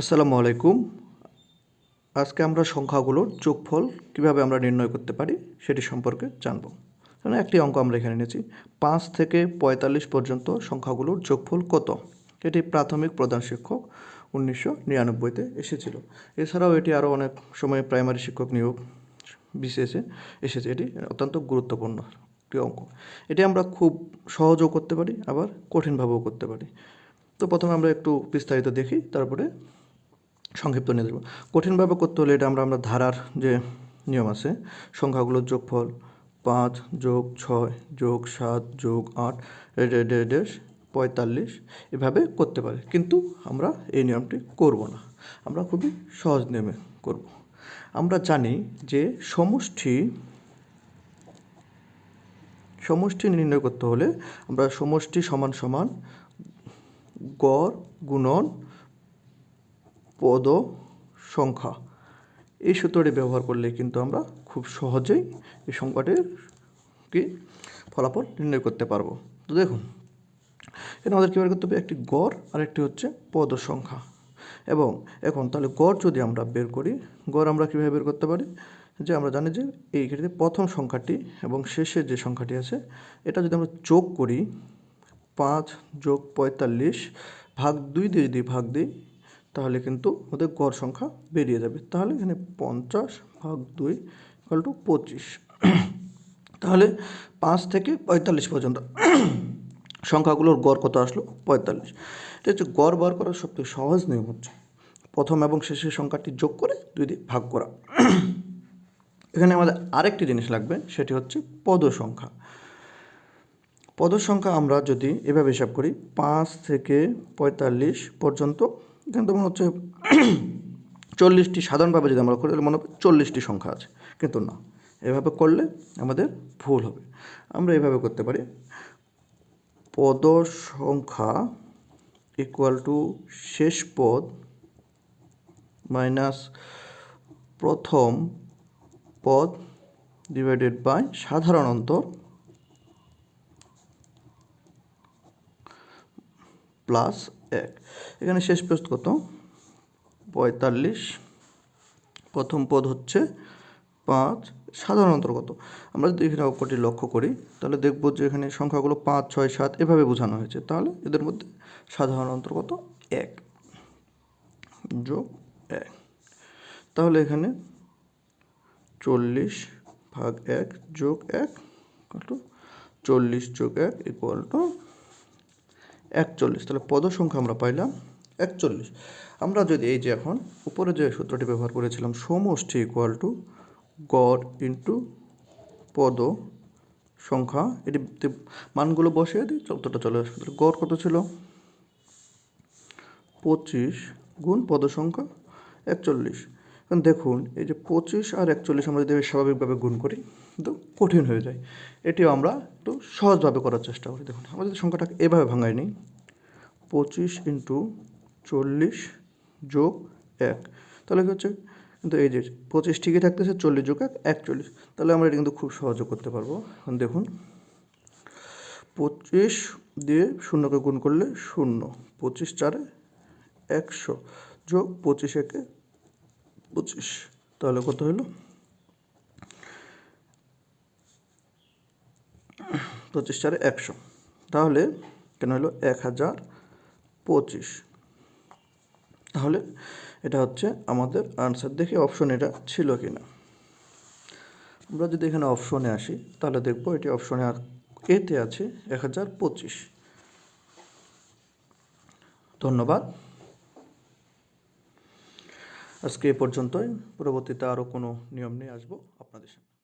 আসসালামু আলাইকুম। আজকে আমরা সংখ্যাগুলোর যোগফল কীভাবে আমরা নির্ণয় করতে পারি সেটি সম্পর্কে জানব। মানে একটি অঙ্ক আমরা এখানে নিয়েছি পাঁচ থেকে পঁয়তাল্লিশ পর্যন্ত সংখ্যাগুলোর যোগফল কত? এটি প্রাথমিক প্রধান শিক্ষক উনিশশো নিরানব্বইতে এসেছিল। এছাড়াও এটি আরও অনেক সময় প্রাইমারি শিক্ষক নিয়োগ বিশেষে এসেছে। এটি অত্যন্ত গুরুত্বপূর্ণ একটি অঙ্ক। এটি আমরা খুব সহজও করতে পারি, আবার কঠিনভাবেও করতে পারি। তো প্রথমে আমরা একটু বিস্তারিত দেখি, তারপরে সংক্ষিপ্ত নিয়ে দেবো কঠিনভাবে করতে হলে এটা আমরা আমরা ধারার যে নিয়ম আছে, সংখ্যাগুলোর যোগফল পাঁচ যোগ ছয় যোগ সাত যোগ আট ডেস পঁয়তাল্লিশ, এভাবে করতে পারি। কিন্তু আমরা এই নিয়মটি করব না। আমরা খুবই সহজ নিয়মে করব। আমরা জানি যে সমষ্টি সমষ্টি নির্ণয় করতে হলে আমরা সমষ্টি সমান সমান গড় গুণন পদ সংখ্যা এই সূত্রটি ব্যবহার করলে কিন্তু আমরা খুব সহজেই এই সংখ্যাটির কি ফলাফল নির্ণয় করতে পারব। তো দেখুন, এখানে আমাদের কী করতে হবে? একটি গড় আর একটি হচ্ছে পদ সংখ্যা এবং এখন তাহলে গড় যদি আমরা বের করি, গড় আমরা কীভাবে বের করতে পারি? যে আমরা জানি যে এই ক্ষেত্রে প্রথম সংখ্যাটি এবং শেষের যে সংখ্যাটি আছে, এটা যদি আমরা যোগ করি, পাঁচ যোগ পঁয়তাল্লিশ ভাগ দুই দিয়ে যদি ভাগ দিই তাহলে কিন্তু আমাদের গড় সংখ্যা বেরিয়ে যাবে। তাহলে এখানে পঞ্চাশ ভাগ দুই ইকাল টু পঁচিশ। তাহলে পাঁচ থেকে পঁয়তাল্লিশ পর্যন্ত সংখ্যাগুলোর গড় কত আসলো? পঁয়তাল্লিশ। এটা হচ্ছে গড় বার করার সবথেকে সহজ নিয়ম হচ্ছে প্রথম এবং শেষের সংখ্যাটি যোগ করে দুই দিয়ে ভাগ করা। এখানে আমাদের আরেকটি জিনিস লাগবে, সেটি হচ্ছে পদ সংখ্যা। পদ সংখ্যা আমরা যদি এভাবে হিসাব করি, পাঁচ থেকে পঁয়তাল্লিশ পর্যন্ত এখানে তো মনে হচ্ছে চল্লিশটি সাধারণভাবে যদি আমরা করি তাহলে মনে হবে চল্লিশটি সংখ্যা আছে। কিন্তু না, এভাবে করলে আমাদের ভুল হবে। আমরা এভাবে করতে পারি, পদ সংখ্যা ইকুয়াল টু শেষ পদ মাইনাস প্রথম পদ ডিভাইডেড বাই সাধারণ অন্তর প্লাস এক। এখানে শেষ পদ কত? পঁয়তাল্লিশ। প্রথম পদ হচ্ছে পাঁচ। সাধারণ অন্তর কত? আমরা যদি এখানে অঙ্কটি লক্ষ্য করি, তাহলে দেখব যে এখানে সংখ্যাগুলো পাঁচ, ছয়, সাত এভাবে বোঝানো হয়েছে। তাহলে এদের মধ্যে সাধারণ অন্তর্গত এক। যোগ এক। তাহলে এখানে চল্লিশ ভাগ এক যোগ এক টু চল্লিশ যোগ এক ইকুয়াল টু একচল্লিশ, তাহলে পদ সংখ্যা আমরা পাইলাম একচল্লিশ। আমরা যদি এই যে এখন উপরে যে সূত্রটি ব্যবহার করেছিলাম, সমষ্টি ইকুয়াল টু গড় ইন্টু পদ সংখ্যা এটি মানগুলো বসিয়ে দিই যতটা চলে আসবে, তাহলে গড় কত ছিল? পঁচিশ গুণ পদ সংখ্যা একচল্লিশ। দেখুন, এই যে পঁচিশ আর একচল্লিশ আমরা যদি স্বাভাবিকভাবে গুণ করি, কিন্তু কঠিন হয়ে যায়। এটিও আমরা একটু সহজভাবে করার চেষ্টা করি। দেখুন আমাদের সংখ্যাটাকে এভাবে ভাঙাই নিই, পঁচিশ ইন্টু চল্লিশ যোগ এক, তাহলে কী হচ্ছে? কিন্তু এই যে পঁচিশ ঠিকই থাকতেছে, চল্লিশ যোগ এক, একচল্লিশ। তাহলে আমরা এটা কিন্তু খুব সহজে করতে পারব। এখন দেখুন, পঁচিশ দিয়ে শূন্যকে গুণ করলে শূন্য, পঁচিশ চারে একশো যোগ পঁচিশ একে পঁচিশ। তাহলে কত হলো? পঁচিশ চারে একশো। তাহলে কেন হলো? এক হাজার পঁচিশ। তাহলে এটা হচ্ছে আমাদের আনসার দেখি অপশন এটা ছিল কি না আমরা যদি এখানে অপশনে আসি, তাহলে দেখব এটি অপশনে এতে আছে এক হাজার পঁচিশ। ধন্যবাদ। আজকে এ পর্যন্তই। পরবর্তীতে আরও কোনো নিয়ম নিয়ে আসব আপনাদের সামনে।